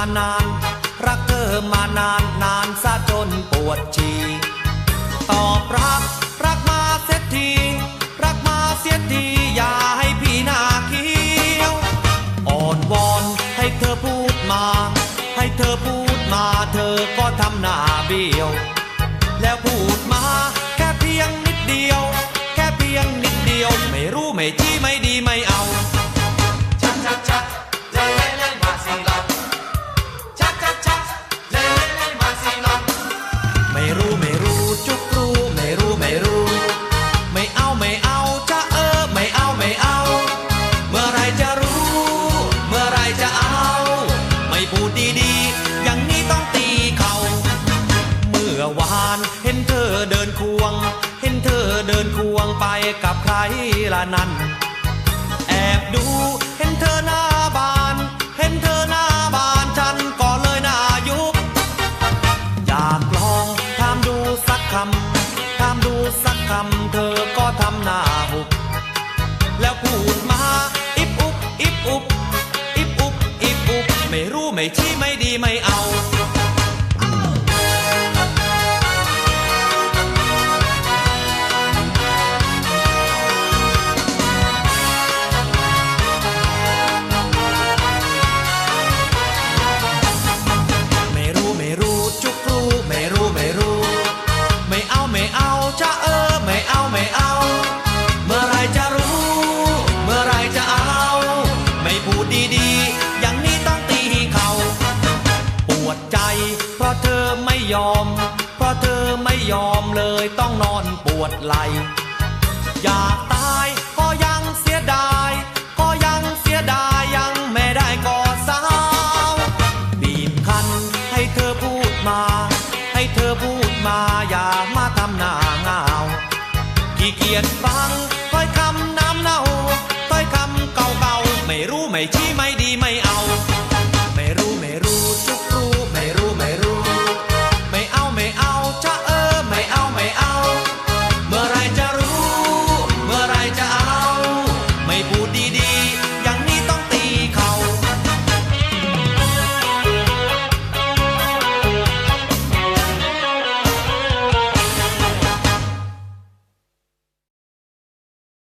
านาน รักเธอมานานนานซะจนปวดจีตอบรักรักมาเสียที รักมาเสียทีอย่าให้พี่นาเคียวอ่อนวอนให้เธอพูดมา ให้เธอพูดมาเธอก็ทำหน้าเบี้ยว แล้วพูดมาแค่เพียงนิดเดียว แค่เพียงนิดเดียว ไม่รู้ไม่ที่ไม่ดีไม่ อวานเห็นเธอเดินควง เห็นเธอเดินควงไปกับใครละนั้นแอบดูเห็นเธอหน้าบาน เห็นเธอหน้าบานฉันก็เลยหน้ายุบอยากลองถามดูสักคำถามดูสักคำเธอก็ทำหน้าหุบแล้วพูดมาอิบอุบอิบอุบอิบอุบอิบอุบไม่รู้ไม่ชี้ไม่ดีไม่เอา ยอมเลยต้องนอนปวดไหล อยากตายก็ยังเสียดาย ก็ยังเสียดายยังไม่ได้กอดสาวบีบคั้นให้เธอพูดมา ให้เธอพูดมาอย่ามาทำหน้าเงาขี้เกียจฟังถ้อยคำน้ำเน่าถ้อยคำเก่าๆไม่รู้ไม่ชี้ไม่ดีไม่